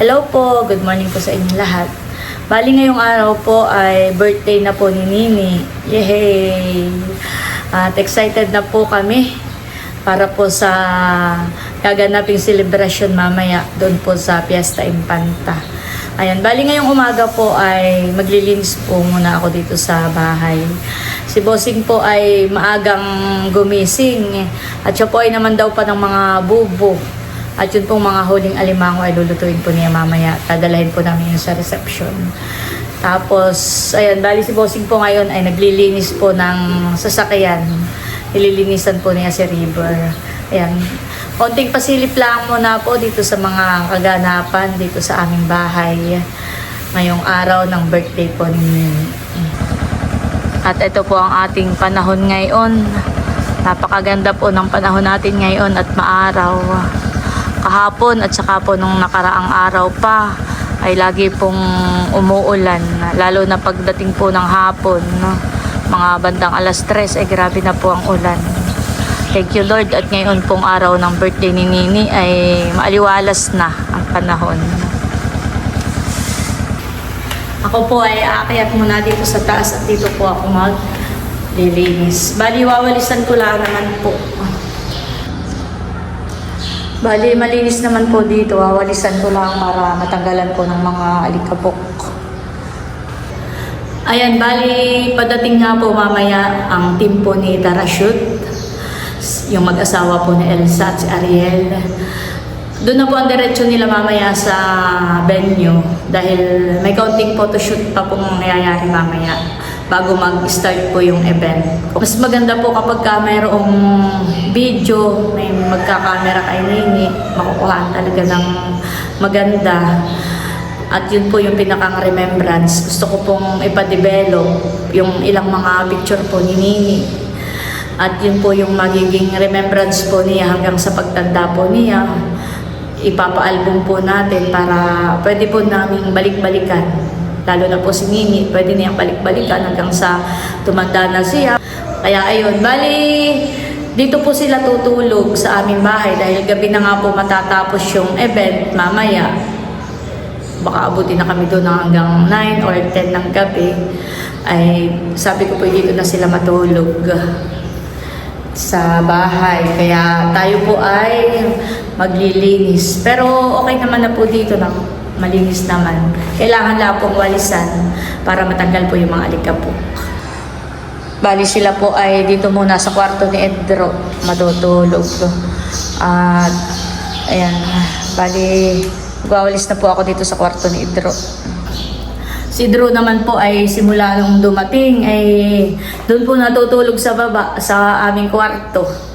Hello po, good morning po sa inyo lahat. Bali ngayong araw po ay birthday na po ni Nini. Yay! At excited na po kami para po sa gaganaping celebration mamaya doon po sa Fiesta Infanta. Ayan, bali ngayong umaga po ay maglilinis po muna ako dito sa bahay. Si Bossing po ay maagang gumising at siya po ay naman daw pa ng mga bubo. At yun pong mga huling alimango ay lulutuin po niya mamaya. Dadalahin po namin yun sa reception. Tapos, ayan, bali si Bossing po ngayon ay naglilinis po ng sasakyan. Ililinisan po niya si River. Ayan. Konting pasilip lang muna po dito sa mga kaganapan dito sa aming bahay. Ngayong araw ng birthday po ni. At ito po ang ating panahon ngayon. Napakaganda po ng panahon natin ngayon at maaraw. Kahapon at saka po nung nakaraang araw pa ay lagi pong umuulan. Lalo na pagdating po ng hapon. No? Mga bandang alas 3 ay grabe na po ang ulan. Thank you Lord at ngayon pong araw ng birthday ni Nini ay maaliwalas na ang panahon. Ako po ay aakyat muna dito sa taas at dito po ako mag lilinis. Bali, wawalisan ko lang naman po. Bali, malinis naman po dito. Wawalisan ko lang para matanggalan ko ng mga alikabok. Ayan, bali, padating nga po mamaya ang team po ni Tarashut. Yung mag-asawa po ni Elsa at si Ariel. Doon na po ang diretsyo nila mamaya sa venue dahil may kaunting photoshoot pa pong nangyayari mamaya bago mag-start po yung event. Mas maganda po kapag ka mayroong video, may magkakamera kay Nini, makukuhaan talaga ng maganda. At yun po yung pinakang remembrance. Gusto ko pong ipa-develop yung ilang mga picture po ni Nini. At yun po yung magiging remembrance po niya hanggang sa pagtanda po niya. Ipapa-album po natin para pwede po namin balik-balikan. Lalo na po si Nini, pwede niyang balik-balikan hanggang sa tumanda na siya. Kaya ayun, bali, dito po sila tutulog sa aming bahay dahil gabi na nga po matatapos yung event mamaya. Baka abutin na kami doon hanggang 9 or 10 ng gabi. Ay sabi ko po dito na sila matulog sa bahay. Kaya tayo po ay maglilinis. Pero okay naman na po dito na malinis naman. Kailangan lang pong walisan para matanggal po yung mga alikabok. Bali sila po ay dito muna sa kwarto ni Edro matutulog. At ayan, bali magwawalis na po ako dito sa kwarto ni Edro. Si Drew naman po ay simula nung dumating ay doon po natutulog sa baba sa aming kwarto.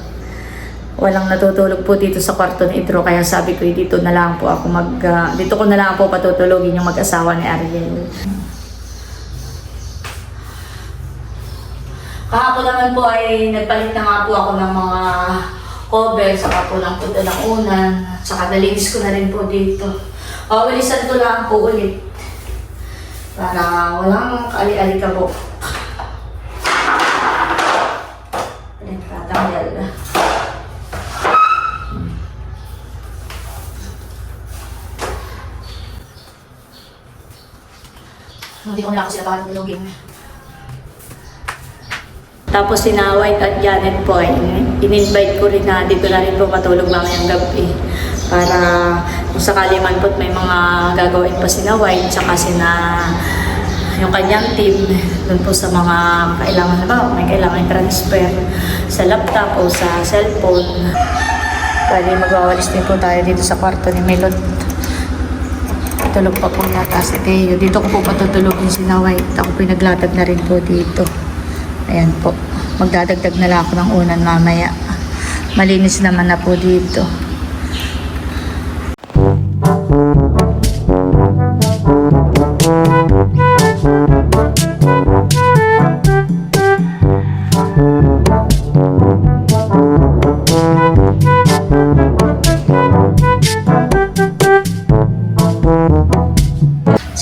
Walang natutulog po dito sa kwarto ni Drew kaya sabi ko "Eh, dito na lang po ako mag ah, dito ko na lang po patutulogin yung mag-asawa ni Ariel. Kahapon naman po ay nagpalit na nga po ako ng mga cover, saka po ng punta ng unan, saka nalinis ko na rin po dito. Wawalisan ko lang po ulit para walang kaali-ali ka po. Ko na kasi napakatulogin. Tapos si na White at Janet po, ay in-invite ko rin na dito na rin po matulog mamayang gabi. Para kung sakali man po may mga gagawin pa si na White, tsaka si na yung kanyang team dun po sa mga kailangan ba, may kailangan transfer sa laptop o sa cellphone. Bali magwawalis din po tayo dito sa kwarto ni Melot. Tulog pa po yata si Teo. Dito ko po patutulogin si na. Ako pinaglatag na rin po dito. Ayan po. Magdadagdag na lang ako ng unan mamaya. Malinis naman na po dito.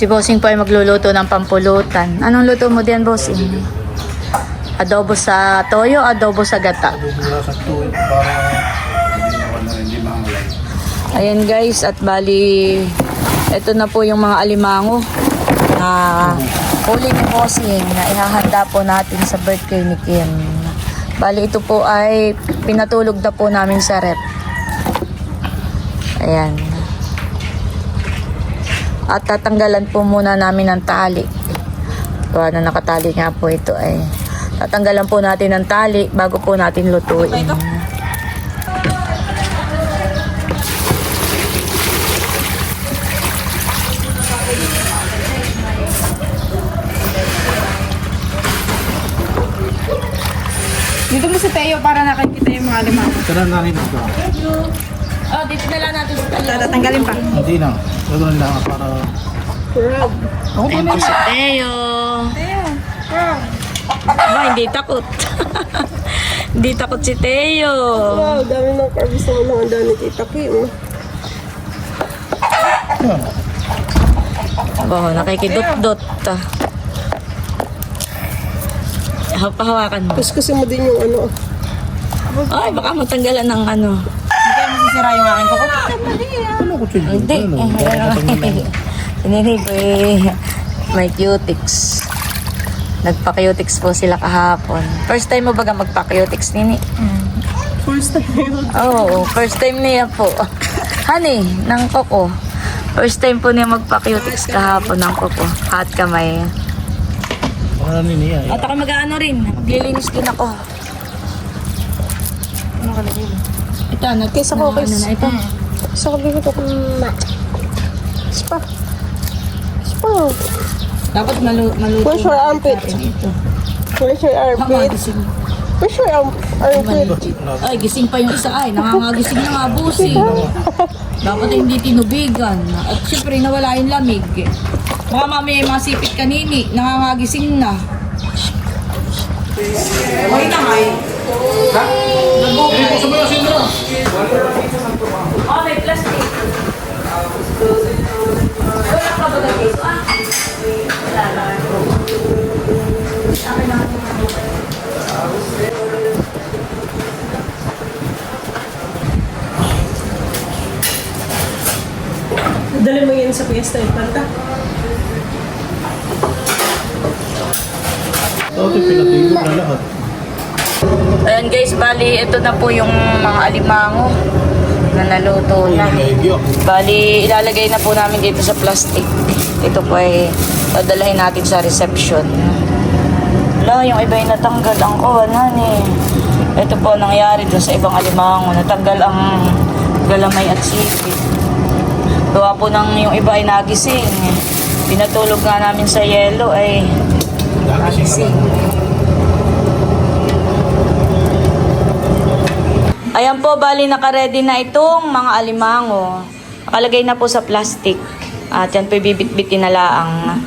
Si Bossing po ay magluluto ng pampulutan. Anong luto mo diyan, Bossing? Adobo sa toyo, adobo sa gata. Bubula sa tuwid para hindi maanglay. Ayan guys, at bali, Ito na po yung mga alimango na huli ni Bossing na ihahanda po natin sa birthday ni Kim. Bali, ito po ay pinatulog na po namin sa rep. Ayan. At tatanggalan po muna namin ng tali. Gawa na nakatali nga po ito ay. Tatanggalan po natin ng tali bago po natin lutuin. Dito mo si Teo para nakikita yung mga lima. Tara na rin ito. Oh, dito na lang natin sa tali. Tatanggalin pa. Hindi na. Gagawin lang para... Ako pa Ayan po si Teo. Ba, hindi takot. hindi takot si Teo. Wow, dami ng carbs naman ang handa ni Tita Kim. Yan. Oh, nakikidot-dot. Hapahawakan mo. Kuskusin mo din yung ano. Ay, baka matanggalan ng ano. Hindi sisira yung aking kuko. Ano ko children? Hindi. Ano? Eh. Hininig ko eh, may cutics. Nagpa-cutics po sila kahapon. First time mo baga magpa-cutics, Nini? First time. Oo, first time niya po. Honey, ng koko. First time po niya magpa-cutics kahapon ng koko. Hot kamay. Na niya. At ako mag-ano rin. Maglilinis din ako. Ito, Kiss ako, na- kiss. Ano na ito? Sa kabili ko kung ma. Spa. Spa. Dapat malu maluto. Where's your armpit? Where's your armpit? Where's your arm- armpit? Ay, gising pa yung isa ay. Nangangagising na nga busing. Dapat ay hindi tinubigan. At syempre, nawala yung lamig. Baka mamaya yung mga sipit kanini. Nangangagising na. Okay na nga eh. Oh, may plastic. Wala ka ba guys? Ah, wala lang. Akin na. Dali mo yan sa fiesta eh. Panta. Dati pinatulog na lahat. Ayan guys, bali ito na po yung mga alimango na naluto na. Bali, ilalagay na po namin dito sa plastic. Ito po ay dadalhin natin sa reception. Wala, yung iba ay natanggal ang kawanan eh. Ito po ang nangyari doon sa ibang alimango. Natanggal ang galamay at sipit. Gawa po ng yung iba ay nagising. Pinatulog nga namin sa yelo ay nagising. Ayan po, bali naka-ready na itong mga alimango. Nakalagay na po sa plastic. At yan po bibit-bitin na laang.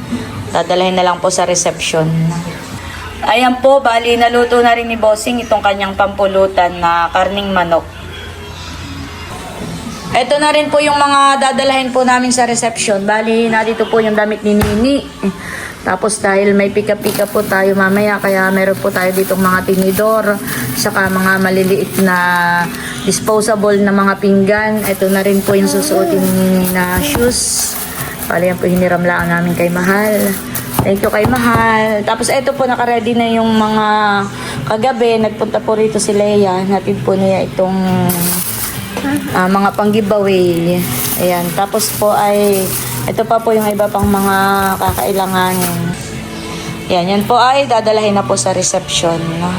Dadalhin na lang po sa reception. Ayan po, bali naluto na rin ni Bossing itong kanyang pampulutan na karning manok. Ito na rin po yung mga dadalhin po namin sa reception. Bali, nandito po yung damit ni Nini. Tapos dahil may pika-pika po tayo mamaya, kaya meron po tayo ditong mga tinidor, saka mga maliliit na disposable na mga pinggan. Ito na rin po yung susuotin na shoes. Bali, yan po hiniram lang namin kay Mahal. Thank you kay Mahal. Tapos ito po, nakaready na yung mga kagabi. Nagpunta po rito si Leia. Natid po niya itong ah, mga pang-giveaway. Ayan. Tapos po ay, ito pa po yung iba pang mga kakailanganin. Ayan, yan po ay dadalahin na po sa reception. No?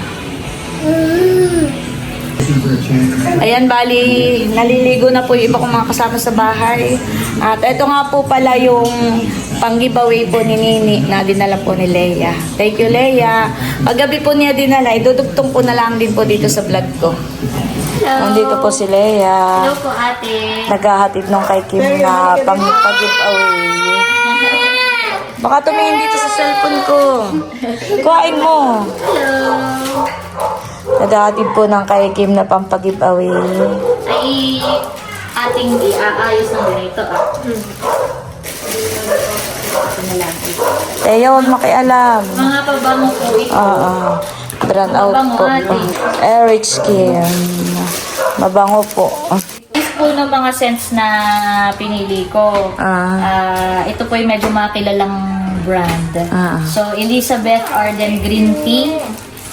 Ayan, bali, naliligo na po yung iba kong mga kasama sa bahay. At ito nga po pala yung pang-giveaway po ni Nini na dinala po ni Leia. Thank you, Leia. Paggabi po niya dinala, idudugtong ko na lang din po dito sa vlog ko. Nandito po si Leia. Hello po ate. Naghahatid nung kay Kim na pang pag-giveaway. Baka tumingin dito sa cellphone ko. Kuhain mo. Naghahatid po ng kay Kim na pang pag-giveaway. Ay ating iaayos ng ganito ah. Lang. Teo, huwag makialam. Mga pabango po ito. Oo. Brown out po. Erich Kim. Mabango po. Po po ng mga scents na pinili ko. Ah. Ah, ito po yung medyo mga kilalang brand. Ah. So, Elizabeth Arden Green Tea.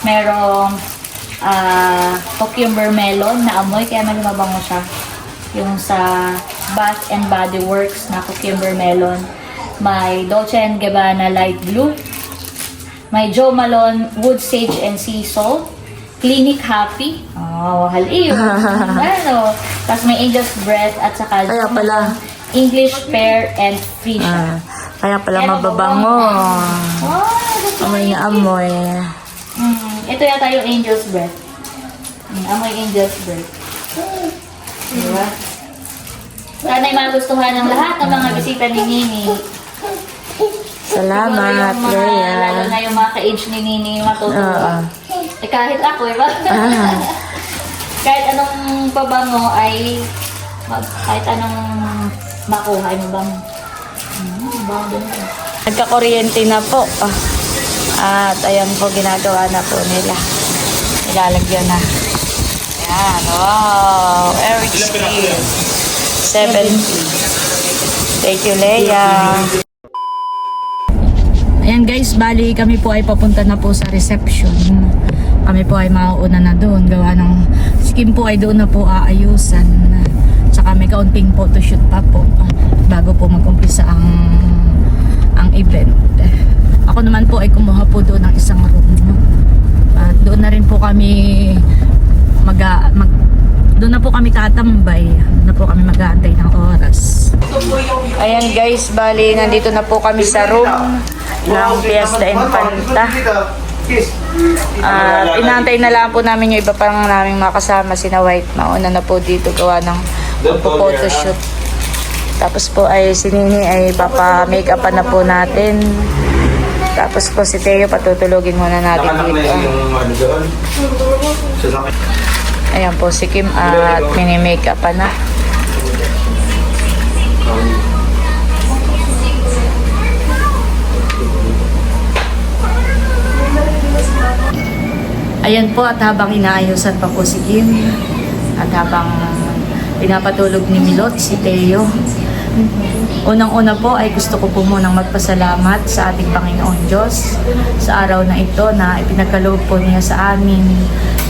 Merong ah, cucumber melon na amoy, kaya medyo mabango siya. Yung sa Bath and Body Works na cucumber melon. May Dolce and Gabbana Light Blue. May Joe Malone Wood Sage and Sea Salt. Clinic Happy. Oh, haliw. ano. Tapos may Angel's Breath at saka Kaya pala. English Pear and Freesia. Ah, kaya pala Pero mababango. Oh, that's Amoy na amoy. Mm, ito yata yung Angel's Breath. Mm, amoy Angel's Breath. Diba? Sana'y magustuhan ng lahat ng mga bisita ni Nini. Salamat, Siguro yung mga, Leia. Lalo na yung mga ka-age ni Nini matutuwa. Eh kahit ako, eh, ba? Ah. kahit anong pabango ay mag- kahit anong makuha ay mabango. Mm, bango din. Nagkakuryente na po. Ah. At ayan po, ginagawa na po nila. Nilalagyan na. Ayan, wow. Eric Steel. 70. Thank you, Leia. Ayan guys, bali kami po ay papunta na po sa reception. Kami po ay mauuna na doon. Gawa ng skin po ay doon na po aayusan. Tsaka may kaunting photoshoot pa po bago po mag-umpisa ang ang event. Ako naman po ay kumuha po doon ng isang room. At doon na rin po kami mag, mag doon na po kami tatambay. Doon na po kami mag-aantay ng oras. Ayan guys, bali nandito na po kami sa room ng Fiesta Infanta. At inaantay na lang po namin yung iba pang naming mga kasama, sina White. Mauna na po dito gawa ng photoshoot. Tapos po ay si Nini ay papa-make up na po natin. Tapos po si Teo patutulogin muna natin Nakanak na dito. yung ano doon. Ayan po si Kim at mini-make up na. Ayan po at habang inaayusan pa po si Kim at habang pinapatulog ni Milot si Teo. Unang-una po ay gusto ko po munang magpasalamat sa ating Panginoon Diyos sa araw na ito na ipinagkaloob po niya sa amin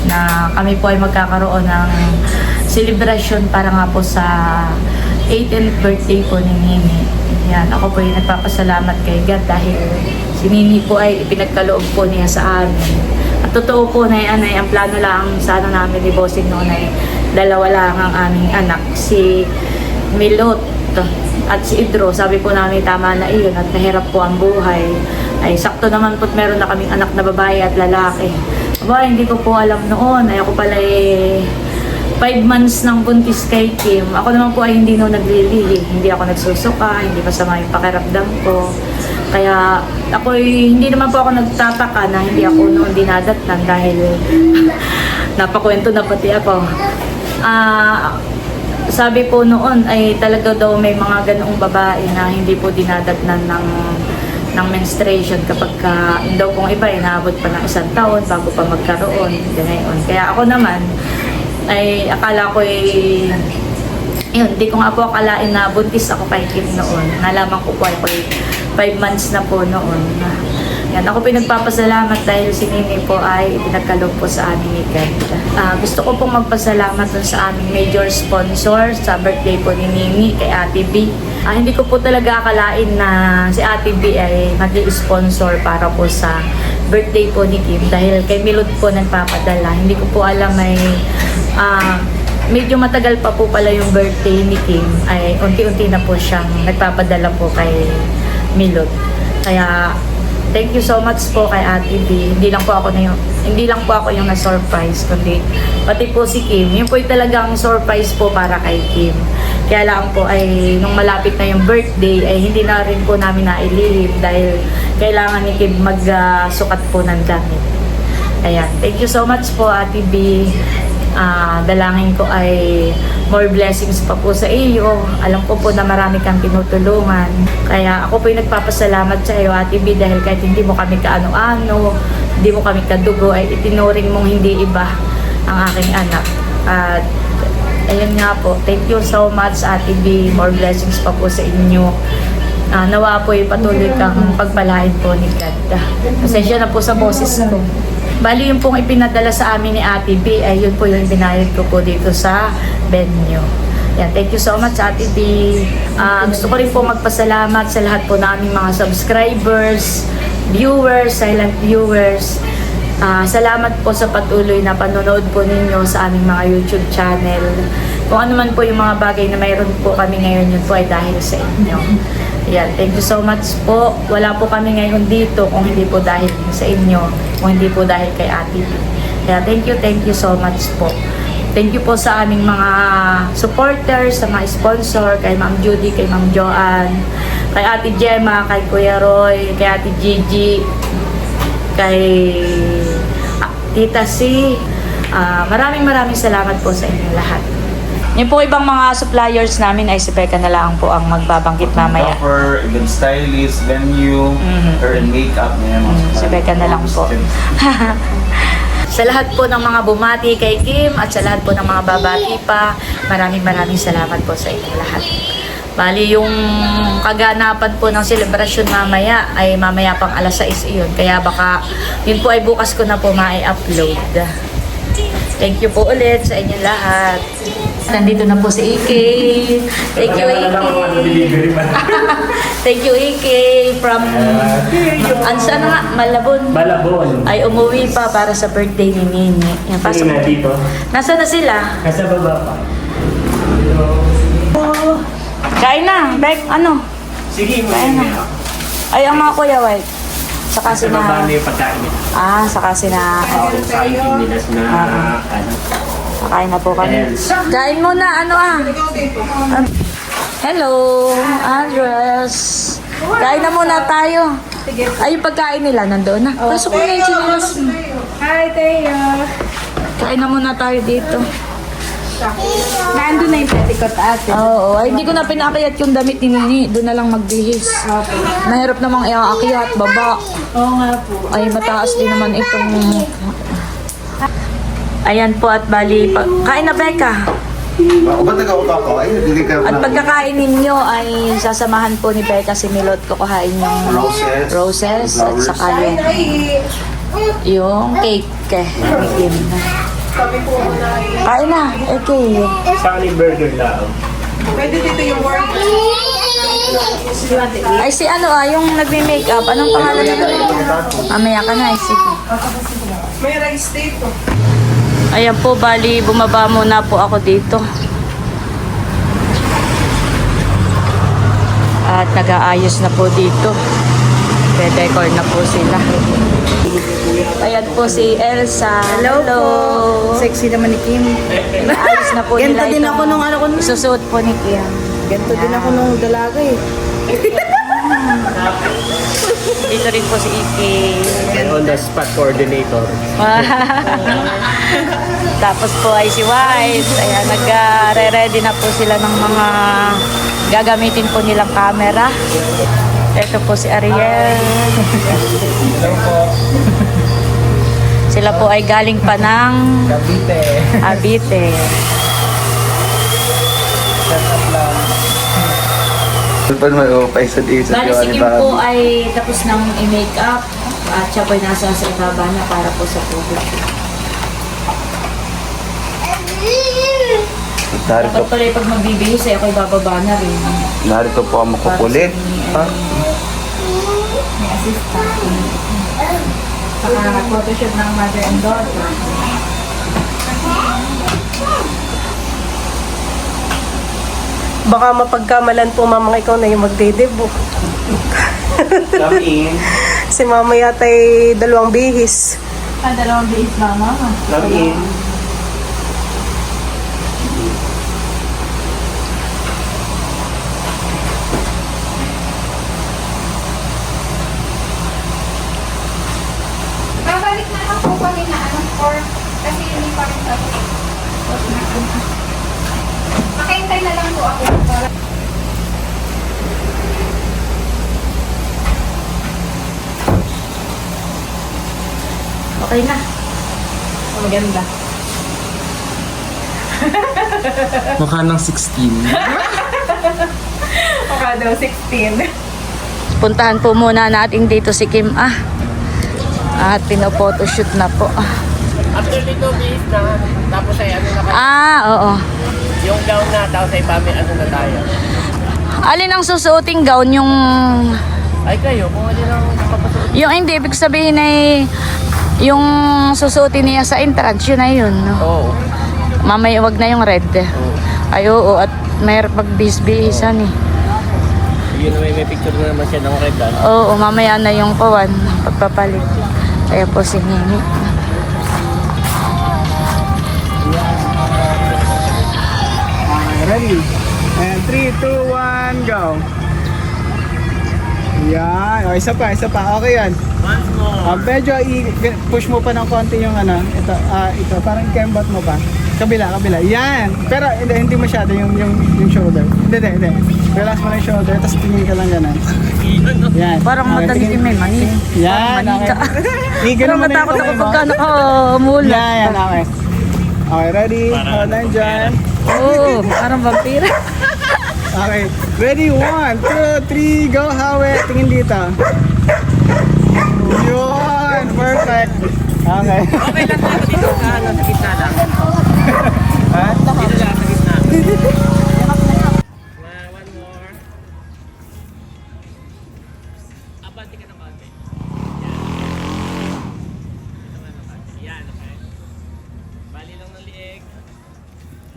na kami po ay magkakaroon ng celebration para nga po sa 18th birthday po ni Nini. Yan, ako po ay nagpapasalamat kay God dahil si Nini po ay ipinagkaloob po niya sa amin. At totoo po na yan ay ang plano lang sa ano namin ni Bossing noon ay dalawa lang ang aming anak, si Milot at si Idro. Sabi po namin tama na iyon at nahirap po ang buhay. Ay sakto naman po meron na kaming anak na babae at lalaki. Aba, hindi ko po alam noon. Ay ako pala eh, five months ng buntis kay Kim. Ako naman po ay hindi no naglilihi. Hindi ako nagsusuka, hindi masama yung pakiramdam ko. Kaya ako hindi naman po ako nagtataka na hindi ako noon dinadatnan dahil napakwento na pati ako. Ah, sabi po noon ay talaga daw may mga ganoong babae na hindi po dinadagnan ng ng menstruation kapag ka, yung daw kung iba, inaabot pa ng isang taon bago pa magkaroon. Ganayon. Kaya ako naman, ay akala ko ay yun, hindi ko nga po akalain na buntis ako kay Kim noon. Nalaman ko po ay 5 months na po noon. Yan, ako pinagpapasalamat dahil si Nini po ay pinagkalog po sa amin ni God. Ah, gusto ko pong magpasalamat sa aming major sponsor sa birthday po ni Nini kay Ate B. Ah, hindi ko po talaga akalain na si Ate B ay mag sponsor para po sa birthday po ni Kim dahil kay Milot po nagpapadala. Hindi ko po alam may ah, medyo matagal pa po pala yung birthday ni Kim ay unti-unti na po siyang nagpapadala po kay Milot. Kaya thank you so much po kay Ate B. Hindi lang po ako na yung, hindi lang po ako yung na-surprise kundi pati po si Kim. Yun po yung talagang surprise po para kay Kim. Kaya lang po ay nung malapit na yung birthday ay hindi na rin po namin naililip dahil kailangan ni Kim magsukat po ng damit. Ayan. Thank you so much po Ate B. Ah, dalangin ko ay more blessings pa po sa iyo. Alam ko po na marami kang tinutulungan. Kaya ako po yung nagpapasalamat sa iyo, Ate B, dahil kahit hindi mo kami kaano-ano, hindi mo kami kadugo, ay itinuring mong hindi iba ang aking anak. At ayun nga po, thank you so much Ate B. More blessings pa po sa inyo. Ah, nawa po ay patuloy kang pagpalain po ni God. Pasensya na po sa boses ko. Bali yung pong ipinadala sa amin ni Ate B, ay yun po yung binayad ko po dito sa venue. Yan, thank you so much Ate B. Ah, gusto ko rin po magpasalamat sa lahat po naming mga subscribers, viewers, silent viewers. Ah, salamat po sa patuloy na panonood po ninyo sa aming mga YouTube channel. Kung ano man po yung mga bagay na mayroon po kami ngayon, yun po ay dahil sa inyo. Yan, thank you so much po. Wala po kami ngayon dito kung hindi po dahil sa inyo, kung hindi po dahil kay Ate. Kaya thank you, thank you so much po. Thank you po sa aming mga supporters, sa mga sponsor, kay Ma'am Judy, kay Ma'am Joanne, kay Ate Gemma, kay Kuya Roy, kay Ate Gigi, kay Tita C. Ah, maraming maraming salamat po sa inyo lahat. Yung po ibang mga suppliers namin ay si Becca na lang po ang magbabanggit mamaya. Photographer, event stylist, venue, Mhm. hair and makeup. Yan, mga Mm, si Becca na lang po. sa lahat po ng mga bumati kay Kim at sa lahat po ng mga babati pa, maraming maraming salamat po sa inyo lahat. Bali, yung kaganapan po ng selebrasyon mamaya ay mamaya pang alas 6 iyon. Kaya baka yun po ay bukas ko na po ma-upload. Thank you po ulit sa inyo lahat. Nandito na po si Ike. Thank you, Ike. Thank you, Ike. From, an saan na nga? Malabon. Malabon. Ay, umuwi pa para sa birthday ni Nini. Yan, pasok. Pasok na dito. Nasaan na sila? Nasa baba pa. Kain na. Bek, ano? Sige, Kain na. Ay, ang mga kuya white. Saka Sa baba sina... na yung pagkain nila. Ah, saka sina... Ako sa akin nila na ano. Kakain na po kami. Kain mo na, ano ah. Ah, Hello, Andres. Kain na muna tayo. Ay, yung pagkain nila nandoon na. Pasok mo na yung chinelas mo. Hi, Teo. Kain na muna tayo dito. Nandun na yung petticoat ate. Oo, ay hindi ko na pinakayat yung damit ni Nini. Doon na lang magbihis. Mahirap namang iakyat, baba. Oo nga po. Ay, mataas din naman itong... Ayan po at bali, pa- kain na Becca. Ako ba nag-auto ako? Ay, hindi ka At pagkakain ninyo ay sasamahan po ni Becca si Milot kukuhain yung Roses. roses at Flowers. saka yung, yung cake. Ni Kim. Kain na, okay. Sa akin burger lang. Ay si ano ah, yung nagme-makeup, anong pangalan nito? Mamaya ka na, ay sige. May rice dito. Ayan po, bali, bumaba muna po ako dito. At nag-aayos na po dito. Pre-decor na po sila. Ayan po si Elsa. Hello, po. Sexy naman ni Kim. Ayos na po Ganito nila din itong ako nung ano ko nun. Susuot po ni Kim. Ganito din ako nung dalaga eh. Dito rin po si Iki. On the spot coordinator. Tapos po ay si White. Ayan, nag-re-ready na po sila ng mga gagamitin po nilang camera. Ito po si Ariel. Sila po ay galing pa ng Cavite. Abite. Pa naman, oh, paisa dito. Bali si Kim po ay tapos ng i-makeup at siya po ay nasa sa ibaba na para po sa tubig. Narito, Dapat pala pag magbibihis ay ako'y bababa na rin. narito po ang makukulit. Ha? May assistant. Saka photoshoot ng mother and daughter. Baka mapagkamalan po mamang ikaw na yung magdedebo. In. Si mama yata ay dalawang bihis. Ah, dalawang bihis na mama. Come kami na ano, or kasi hindi pa rin tapos. Makahintay na lang po ako. Para Okay na. Maganda. Mukha ng 16. Baka daw 16. Puntahan po muna natin dito si Kim ah. At pinophotoshoot na po. After nito, bis na. Tapos ay ano na kayo. Ah, oo. Yung gown na, tapos ay pami, ano na tayo. Alin ang susuoting gown? Yung... Ay kayo, kung ano lang papasuot. Yung hindi, ibig sabihin ay... Yung susuotin niya sa entrance, yun na yun. No? Oo. Mamaya wag na yung red. Ay, oo. At mayroon pagbihis-bihisan eh. Yun na may, may picture na naman siya ng red ah. Oo, mamaya na yung pawan. Pagpapalit. Kaya po si Nini. Ready? And 3, 2, 1, go. Yan. O, isa pa, isa pa. Okay yan. Once more. Ah, medyo i-push mo pa ng konti yung ano. Ito, ah, ito. Parang kembot mo pa. Kabila, kabila. Yan. Pero hindi, hindi masyado yung, yung, yung shoulder. Hindi, hindi, hindi. Relax mo na yung shoulder, tapos tingin ka lang ganun. Yan. Parang Okay, matalim yung may mani. Yan, manika. okay. Parang matakot ako kamay mo. pagka nakamula. Yan, yan, okay. Okay, ready? Hold on dyan. Oo, parang vampira. Okay. Ready? One, two, three, go, Hawe. Tingin dito. Yun! Perfect. Okay. Okay lang dito ano, sa gitna lang. Dito lang, sa gitna. Ma, one more. Abante ka ng konti. Yan. Naman ng konti. Yan. Bali lang ng liig.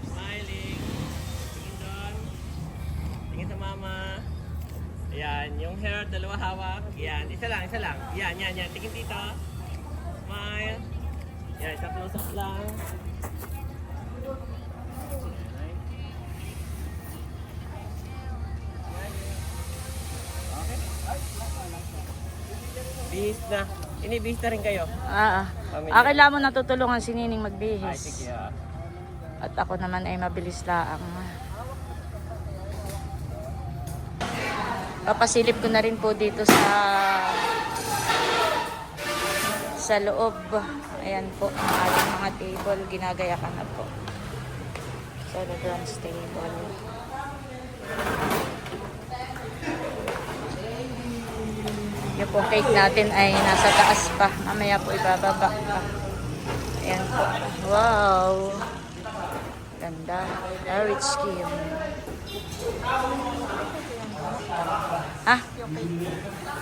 Smiling. Tingin doon. Tingin sa mama. Ayan, yung hair, dalawa hawak. Yan, isa lang, isa lang. Yan, yan, yan. Tingin dito. Smile. Yan, isa close up lang. Bihis na. Inibihis na rin kayo. Ah, ah. Ah, kailangan mo natutulungan si Nining Ay, magbihis. sige ah. At ako naman ay mabilis laang. Papasilip ko na rin po dito sa sa loob. Ayan po, ang ating mga table. Ginagayakan na po. So, the bronze table. Po cake natin ay nasa taas pa. Mamaya po ibababa pa. Ayan po. Wow! Ganda. Very skin. Ah?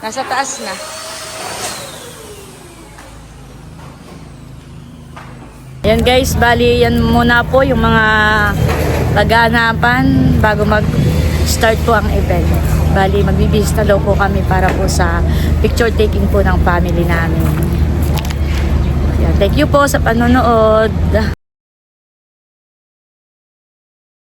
Nasa taas na. Yan guys, bali yan muna po yung mga pag-aanapan bago mag-start po ang event. Bali, magbibisita daw po kami para po sa picture taking po ng family namin. Thank you po sa panonood.